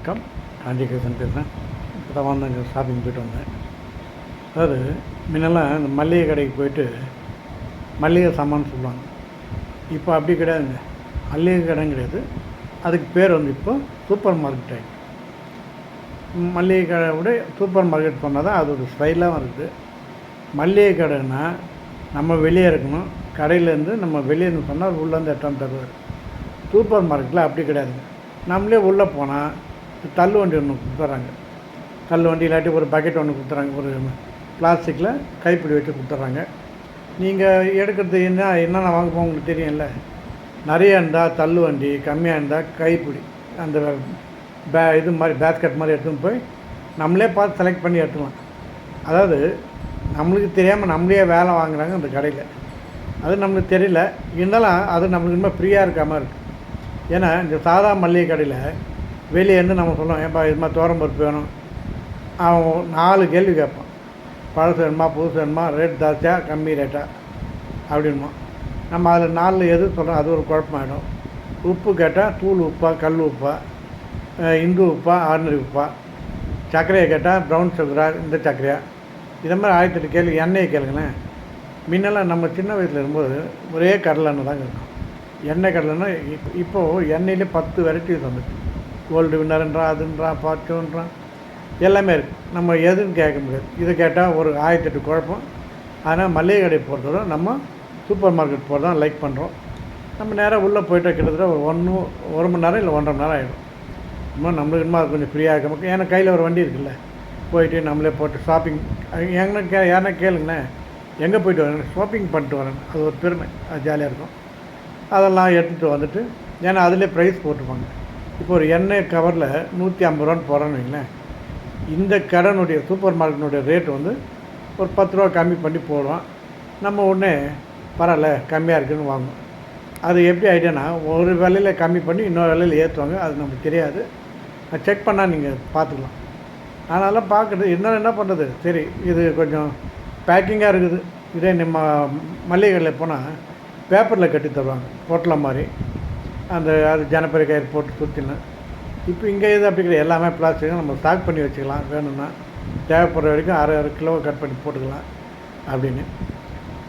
வணக்கம். காஞ்சிகிருஷ்ணன் பேசுகிறேன் இப்போ தான் வந்தேங்க ஷாப்பிங் போயிட்டு வந்தேன். அதாவது முன்னெல்லாம் இந்த மளிகை கடைக்கு போயிட்டு மளிகை சாமான் சொல்லுவாங்க. இப்போ அப்படி கிடையாதுங்க. மளிகை கடையும் கிடையாது. அதுக்கு பேர் வந்து இப்போ சூப்பர் மார்க்கெட் ஆகிடுச்சு மளிகை கடை விட சூப்பர் மார்க்கெட் சொன்னால் தான் அது ஒரு ஸ்டைலாகவும் இருக்குது. மளிகை கடைன்னா நம்ம வெளியே இருக்கணும். கடையிலேருந்து நம்ம வெளியே இருந்து சொன்னால் உள்ளேருந்து எட்டாம் தருவார். சூப்பர் மார்க்கெட்டில் அப்படி கிடையாதுங்க. நம்மளே உள்ளே போனால் தள்ளு வண்டி ஒன்று கொடுத்துட்றாங்க தள்ளு வண்டி இல்லாட்டி ஒரு பக்கெட் ஒன்று கொடுத்துறாங்க. ஒரு பிளாஸ்டிக்கில் கைப்பிடி வச்சு கொடுத்துட்றாங்க நீங்கள் எடுக்கிறது என்ன என்னென்ன வாங்க போக உங்களுக்கு தெரியும்ல. நிறைய இருந்தால் தள்ளு வண்டி கம்மியாக இருந்தால் கைப்பிடி. அந்த பே இது மாதிரி பேஸ்கெட் மாதிரி எடுத்துன்னு போய் நம்மளே பார்த்து செலக்ட் பண்ணி எடுத்துக்கலாம். அதாவது நம்மளுக்கு தெரியாமல் நம்மளே வேலை வாங்குறாங்க அந்த கடையில். அது நம்மளுக்கு தெரியல. இருந்தாலும் அது நம்மளுக்கு இன்னும் ஃப்ரீயாக இருக்காமல் இருக்குது ஏன்னா இந்த சாதா மல்லிகை கடையில் வெளியே இருந்து நம்ம சொல்லுவோம் ஏப்பா இது மாதிரி தோரம் பருப்பு வேணும்? அவன் நாலு கேள்வி கேட்பான். பழசு வேணுமா புதுசு வேணுமா ரேட் ஜாஸ்தியா கம்மி ரேட்டா அப்படின்மா நம்ம அதில் நாலில் எது சொல்கிறோம் அது ஒரு குழப்பமாயிடும். உப்பு கேட்டால் தூள் உப்பா கல் உப்பா இந்து உப்பா ஆர்டினரி உப்பா? சர்க்கரையை கேட்டால் ப்ரௌன் சுகரா இந்த சர்க்கரையா? இதை மாதிரி ஆயிரத்தெட்டு கேள்வி எண்ணெயை கேளுங்களேன். முன்னெல்லாம் நம்ம சின்ன வயசில் இருக்கும்போது ஒரே கடலெண்ணெய் தாங்க இருக்கும். எண்ணெய் கடலைன்னா இப்போ இப்போது எண்ணெயிலே பத்து வெரைட்டிஸ் வந்துச்சு. கோல்டு வின்னர்ன்றான் அதுன்றான் ஃபார்ச்சூன்றான் எல்லாமே இருக்குது நம்ம எதுன்னு கேட்க முடியாது. இதை கேட்டால் ஒரு ஆயிரத்தெட்டு குழப்பம். ஆனால் மளிகை கடை பொறுத்தவரை நம்ம சூப்பர் மார்க்கெட் போகிறது தான் லைக் பண்ணுறோம் நம்ம நேராக உள்ளே போயிட்டு கிட்டத்தட்ட ஒரு ஒன்று ஒரு மணி நேரம் இல்லை ஒன்றரை மணி நேரம் ஆகிடும் இன்னும் நம்மளுக்கு இன்னும் கொஞ்சம் ஃப்ரீயாக இருக்க ஏன்னா கையில் ஒரு வண்டி இருக்குல்ல போயிட்டு நம்மளே போட்டு ஷாப்பிங் எங்கன்னா கே யாருன்னா கேளுங்கண்ணே எங்கே போயிட்டு வரேன்? ஷாப்பிங் பண்ணிட்டு வரேன். அது ஒரு பெருமை. அது ஜாலியாக இருக்கும். அதெல்லாம் எடுத்துகிட்டு வந்துட்டு ஏன்னா அதிலே ப்ரைஸ் போட்டிருப்பாங்க இப்போ ஒரு எண்ணெய் கவரில் நூற்றி ஐம்பது ரூபான்னு போகிறேன்னு வைங்களேன். இந்த கடனுடைய சூப்பர் மார்க்கெட்டினுடைய ரேட் வந்து ஒரு பத்து ரூபா கம்மி பண்ணி போடுவோம் நம்ம உடனே பரவாயில்ல கம்மியாக இருக்குதுன்னு வாங்குவோம் அது எப்படி ஐடியானா ஒரு விலையில் கம்மி பண்ணி இன்னொரு விலையில் ஏற்றுவாங்க அது நமக்கு தெரியாது. அது செக் பண்ணால் நீங்கள் பார்த்துக்கலாம். அதனால் பார்க்குறது இருந்தாலும் என்ன பண்ணுறது சரி இது கொஞ்சம் பேக்கிங்காக இருக்குது. இதே நம்ம மளிகை கடையில் போனால் பேப்பரில் கட்டி தருவாங்க ஹோட்டலாக மாதிரி. அந்த அது ஜனப்பரி கயிறு போட்டு சுற்றினேன் இப்போ இங்கே இது அப்படி கிடையாது எல்லாமே பிளாஸ்டிக் நம்ம ஸ்டாக் பண்ணி வச்சுக்கலாம். வேணும்னா தேவைப்படுற வரைக்கும் அரை அரை கிலோ கட் பண்ணி போட்டுக்கலாம் அப்படின்னு.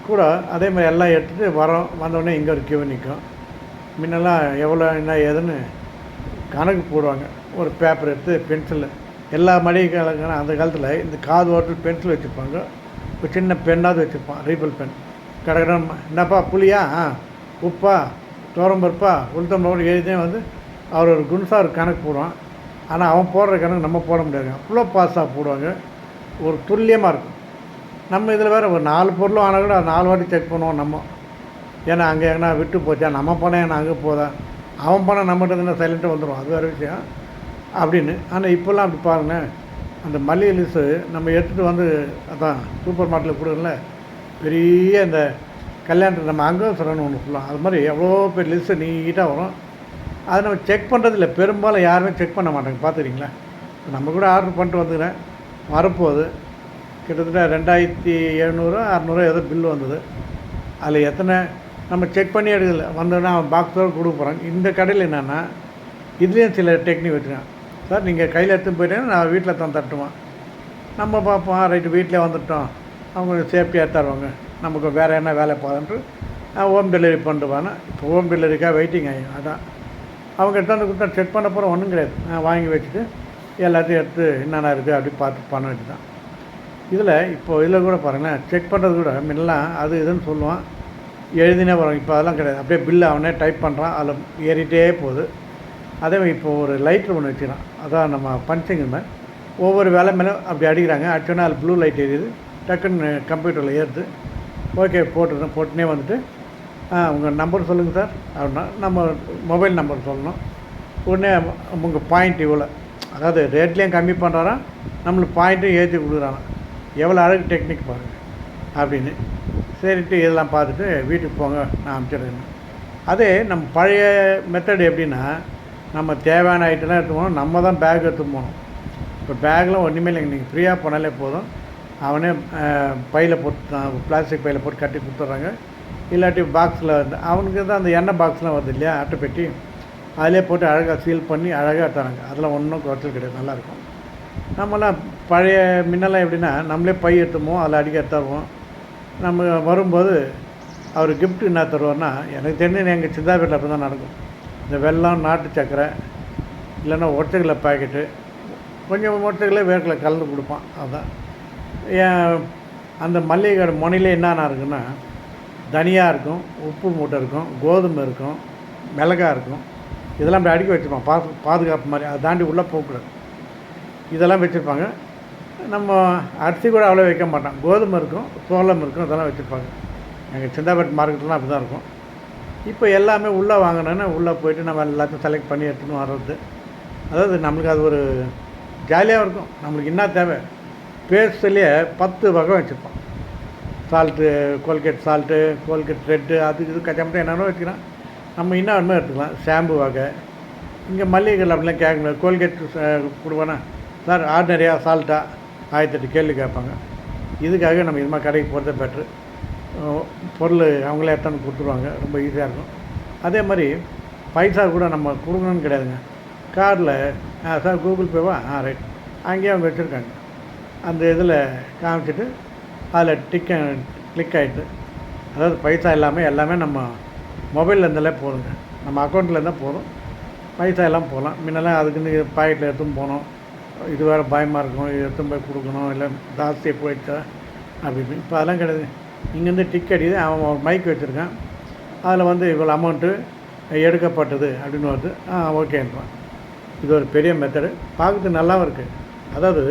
கூட அதே மாதிரி எல்லாம் எடுத்துகிட்டு வரோம். வந்தோடனே இங்கே ஒரு கியூ நிற்கும் முன்னெல்லாம் எவ்வளோ என்ன ஏதுன்னு கணக்கு போடுவாங்க. ஒரு பேப்பர் எடுத்து பென்சில் எல்லா மளிகை அந்த காலத்தில் இந்த காது ஓட்டல் பென்சில் வச்சுருப்பாங்க ஒரு சின்ன பெண்ணாவது வச்சுருப்பான் ரீபிள் பென் கடகடம் என்னப்பா புளியா? உப்பா? ஆ உப்பா தோரம்பருப்பா உளுத்தம்பருப்பு எழுதியே வந்து அவர் ஒரு குன்சா ஒரு கணக்கு போடுவான். ஆனால் அவன் போடுற கணக்கு நம்ம போட முடியாது. அவ்வளோ பாஸாக போடுவாங்க. ஒரு துல்லியமாக இருக்கும். நம்ம இதில் வேறு ஒரு நாலு பொருளும் ஆனால் கூட நாலு வாட்டி செக் பண்ணுவோம் நம்ம. ஏன்னா அங்கே எங்கன்னா விட்டு போச்சா நம்ம பணம் ஏன்னா அங்கே போதா? அவன் பணம் நம்மகிட்ட இருந்தால் சைலண்ட்டாக வந்துடும் அது வேறு விஷயம். அப்படின்னு. ஆனால் இப்போல்லாம் அப்படி பாருங்களேன் அந்த மல்லிகை லீஸு நம்ம எடுத்துகிட்டு வந்து அதான் சூப்பர் மார்க்கெட்டில் கொடுக்கல பெரிய இந்த கல்யாணத்துக்கு நம்ம அங்கே ஒன்று சொல்லலாம் அது மாதிரி எவ்வளோ பெரிய லிஸ்ட்டு நீட்டாக வரும். அதை நம்ம செக் பண்ணுறதில்ல பெரும்பாலும் யாருமே செக் பண்ண மாட்டாங்க. பார்த்துக்கிறீங்களா? நம்ம கூட ஆர்டர் பண்ணிட்டு வந்துக்கிறேன். வரப்போகுது. கிட்டத்தட்ட ரெண்டாயிரத்தி எழுநூறு அறநூறு ஏதோ பில்லு வந்தது. அதில் எத்தனை? நம்ம செக் பண்ணி எடுக்கல. வந்தோன்னா அவன் பாக்ஸோடு கொடுக்க போகிறாங்க இந்த கடையில் என்னென்னா இதுலேயும் சில டெக்னிக் வச்சுருக்கான். சார் நீங்கள் கையில் எடுத்துன்னு போயிட்டீங்கன்னா நான் வீட்டில் தான் தட்டுவான். நம்ம பார்ப்போம். ரைட்டு. வீட்டிலே வந்துட்டோம். அவங்க சேஃப்டியாக தருவாங்க. நமக்கு வேறு என்ன வேலை போதுன்ட்டு ஹோம் டெலிவரி பண்ணுவானே இப்போ ஹோம் டெலிவரிக்காக வெயிட்டிங் ஆகும் அதான். அவங்க எடுத்தாந்து கொடுத்தா செக் பண்ண போகிற ஒன்றும் கிடையாது. நான் வாங்கி வச்சுட்டு எல்லாத்தையும் எடுத்து என்னென்ன இருக்குது அப்படி பார்த்து பண்ண வேண்டியது தான் இதில் இப்போ இதில் கூட பாருங்களேன் செக் பண்ணுறது கூட முன்னெல்லாம் அது இதுன்னு சொல்லுவான். எழுதினே வரும். இப்போ அதெல்லாம் கிடையாது. அப்படியே பில்லு அவனே டைப் பண்ணுறான். அதில் ஏறிட்டே போகுது. அதே இப்போ ஒரு லைட்ரு ஒன்று வச்சுக்கிறான். அதான் நம்ம பஞ்சிங் மாதிரி ஒவ்வொரு வேலை மேலே அப்படி அடிக்கிறாங்க. அடிச்சோன்னே அது ப்ளூ லைட் எரியுது டக்குன்னு கம்ப்யூட்டரில் ஏறுது. ஓகே போட்டுருந்தேன் போட்டுனே வந்துட்டு ஆ உங்கள் நம்பர் சொல்லுங்கள் சார். அப்படின்னா நம்ம மொபைல் நம்பர் சொல்லணும். உடனே உங்கள் பாயிண்ட் இவ்வளோ அதாவது ரேட்லேயும் கம்மி பண்ணுறாராம் நம்மளுக்கு பாயிண்ட்டும் ஏற்றி கொடுக்குறாராம் எவ்வளோ அழகு டெக்னிக் பாருங்கள் அப்படின்னு. சரிட்டு இதெல்லாம் பார்த்துட்டு வீட்டுக்கு போங்க நான் அனுப்பிச்சிடுறேன். அதே நம்ம பழைய மெத்தட் எப்படின்னா நம்ம தேவையான ஐட்டம்லாம் எடுத்து போகணும். நம்ம தான் பேக் எடுத்து போகணும். இப்போ பேக்லாம் ஒன்றுமே இல்லைங்க நீங்கள் ஃப்ரீயாக போனாலே போதும். அவனே பையில் போட்டு பிளாஸ்டிக் பையில் போட்டு கட்டி கொடுத்துட்றாங்க. இல்லாட்டி பாக்ஸில் வந்து அவனுக்கு தான் அந்த எண்ணெய் பாக்ஸ்லாம் வருது இல்லையா அட்டைப்பெட்டி அதிலே போட்டு அழகாக சீல் பண்ணி அழகாக தராங்க. அதெல்லாம் ஒன்றும் குறைச்சல் கிடையாது நல்லாயிருக்கும் நம்மலாம் பழைய முன்னெல்லாம் எப்படின்னா நம்மளே பை எடுத்துமோ அதில் அடிக்க தருவோம் நம்ம வரும்போது அவர் கிஃப்ட் என்ன தருவார்னா எனக்கு தெரிஞ்சு எங்கள் சிந்தாபேட்டில் அப்படி தான் நடக்கும். இந்த வெல்லம் நாட்டு சக்கரை இல்லைன்னா ஒற்றைக்கலை பாக்கெட்டு கொஞ்சம் ஒற்றைக்கலை வேர்க்கில் கலந்து கொடுப்பான் அதுதான் அந்த மல்லிகை கடை முனையிலே என்னென்ன இருக்குன்னா தனியா இருக்கும் உப்பு மூட்டை இருக்கும் கோதுமை இருக்கும் மிளகாய் இருக்கும். இதெல்லாம் அப்படி அடுக்கி வச்சுருப்பான் பா பாதுகாப்பு மாதிரி. அதை தாண்டி உள்ளே போகக்கூடாது இதெல்லாம் வச்சுருப்பாங்க. நம்ம அரிசி கூட அவ்வளோ வைக்க மாட்டோம். கோதுமை இருக்கும் சோளம் இருக்கும் இதெல்லாம் வச்சுருப்பாங்க. எங்கள் சிந்தாபேட் மார்க்கெட்லாம் அப்படி தான் இருக்கும். இப்போ எல்லாமே உள்ளே வாங்கினோன்னா உள்ளே போயிட்டு நம்ம எல்லாத்தையும் செலக்ட் பண்ணி எடுத்துன்னு வர்றது. அதாவது நம்மளுக்கு அது ஒரு ஜாலியாக இருக்கும். நம்மளுக்கு என்ன தேவை? பேஸ்ட்லேயே பத்து வகை வச்சுருப்போம் salt Colgate salt Colgate red அது இது கச்சமட்டம் என்னென்ன வச்சுக்கலாம். நம்ம என்ன வேணுமோ எடுத்துக்கலாம். ஷாம்பு வகை. இங்கே மல்லிகைகள் அப்படிலாம் கேட்க முடியாது கோல்கேட் கொடுப்பானா? சார் ஆர்டினரியாக சால்ட்டாக ஆயிரத்தெட்டு கேள்வி கேட்பாங்க. இதுக்காக நம்ம இது மாதிரி கடைக்கு போகிறதே பெட்ரு. பொருள் அவங்களே எடுத்தாந்து கொடுத்துருவாங்க. ரொம்ப ஈஸியாக இருக்கும். அதே மாதிரி பைசா கூட நம்ம கொடுக்கணும்னு கிடையாதுங்க. கார்டில் சார் கூகுள் பேவா ஆ ரைட். அங்கேயே அவங்க வச்சுருக்காங்க. அந்த இதில் காமிச்சிட்டு அதில் டிக்க கிளிக் ஆகிட்டு அதாவது பைசா எல்லாமே எல்லாமே நம்ம மொபைலில் இருந்தாலே போதுங்க. நம்ம அக்கௌண்ட்டில் இருந்தால் போதும். பைசா எல்லாம் போகலாம். முன்னெல்லாம் அதுக்குன்னு பாக்கெட்டில் எடுத்துன்னு போனோம். இது வேறு பயமாக இருக்கும். இது எடுத்துன்னு போய் கொடுக்கணும். இல்லை ஜாஸ்தியாக போயிடுச்சா? அப்படின்னு இப்போ அதெல்லாம் கிடையாது. இங்கேருந்து டிக் அடிக்குது. அவன் ஒரு மைக் வச்சுருக்கான். அதில் வந்து இவ்வளோ அமௌண்ட்டு எடுக்கப்பட்டது அப்படின்னு வருது. ஆ ஓகேன்றான் இது ஒரு பெரிய மெத்தடு பார்க்கறதுக்கு நல்லாவும் இருக்குது அதாவது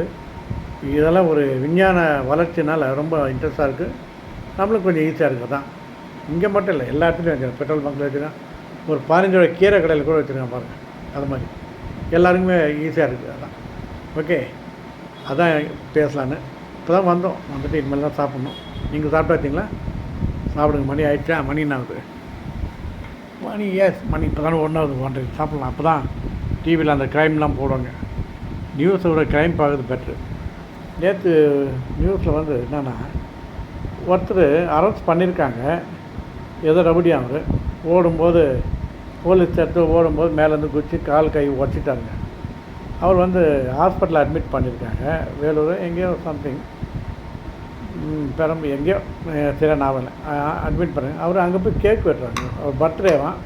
இதெல்லாம் ஒரு விஞ்ஞான வளர்ச்சினால் ரொம்ப இன்ட்ரெஸ்ட்டாக இருக்குது நம்மளுக்கு கொஞ்சம் ஈஸியாக இருக்குது தான். இங்கே மட்டும் இல்லை எல்லா இடத்துலையும் வச்சுருக்கேன் பெட்ரோல் பங்க்கில் வச்சுருக்கேன். ஒரு பதினஞ்சோட கீரை கடையில் கூட வச்சுருக்கேன் பாருங்கள் அது மாதிரி. எல்லாருக்குமே ஈஸியாக இருக்குது அதான் ஓகே அதான் பேசலான்னு. இப்போ தான் வந்தோம். வந்துட்டு இனிமேல் தான் சாப்பிட்ணும். நீங்கள் சாப்பிட்டாச்சிங்களா சாப்பிடுங்க. மணி ஆயிடுச்சா? மணி என்ன மணி எஸ் மணி. இப்போ தானே ஒன்றாவது பண்ணுறது சாப்பிட்லாம். அப்போ தான் டிவியில் அந்த க்ரைம்லாம் போடுவாங்க. நியூஸை விட க்ரைம் பார்க்குறது பெட்ரு நேற்று நியூஸில் வந்து என்னென்னா ஒருத்தர் அரெஸ்ட் பண்ணியிருக்காங்க ஏதோ ரபடி அவர். ஓடும்போது போலீஸ் எடுத்து ஓடும்போது மேலேருந்து குச்சி கால் கை உடச்சிட்டாங்க அவர் வந்து ஹாஸ்பிட்டலில் அட்மிட் பண்ணியிருக்காங்க வேலூர் எங்கேயோ சம்திங் பெரம்பு எங்கேயோ சில நாவல் அட்மிட் பண்ணுறாங்க அவர் அங்கே போய் கேக் வெட்டுறாங்க. அவர் பர்த்டேவான்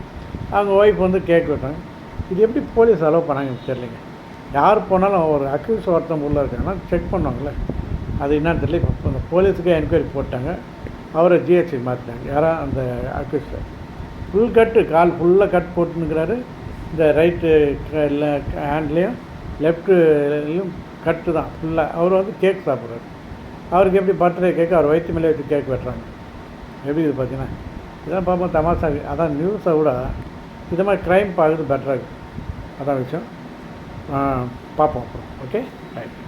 அவங்க ஒய்ஃப் வந்து கேக் வெட்டுறாங்க. இது எப்படி போலீஸ் அலோவ் பண்ணாங்க தெரியலங்க. யார் போனாலும் ஒரு அக்யூஸ் ஒருத்தன் உள்ளே இருக்காங்கன்னா செக் பண்ணுவாங்கள்ல அது என்னன்னு தெரியல. இப்போ அந்த போலீஸுக்கே என்கொயரி போட்டாங்க. அவரை ஜிஹெச்சி மாற்றினாங்க யாரா? அந்த அக்யூஸை ஃபுல் கட்டு கால் ஃபுல்லாக கட் போட்டுனுக்கிறாரு இந்த ரைட்டு ஹேண்ட்லேயும் லெஃப்ட்டுலையும் கட்டு தான். ஃபுல்லாக அவர் வந்து கேக் சாப்பிட்றாரு. அவருக்கு எப்படி பர்த்டே கேக் அவர் வயிற்று மேலே வச்சு கேக் வெட்டுறாங்க. எப்படி இது பார்த்தீங்கன்னா? இதெல்லாம் பார்ப்போம் தமாஷா. அதான் நியூஸை விட இது மாதிரி க்ரைம் பார்க்குறது பெட்டராக இருக்குது அதான் விஷயம். பார்ப்போம் அப்புறம். Okay right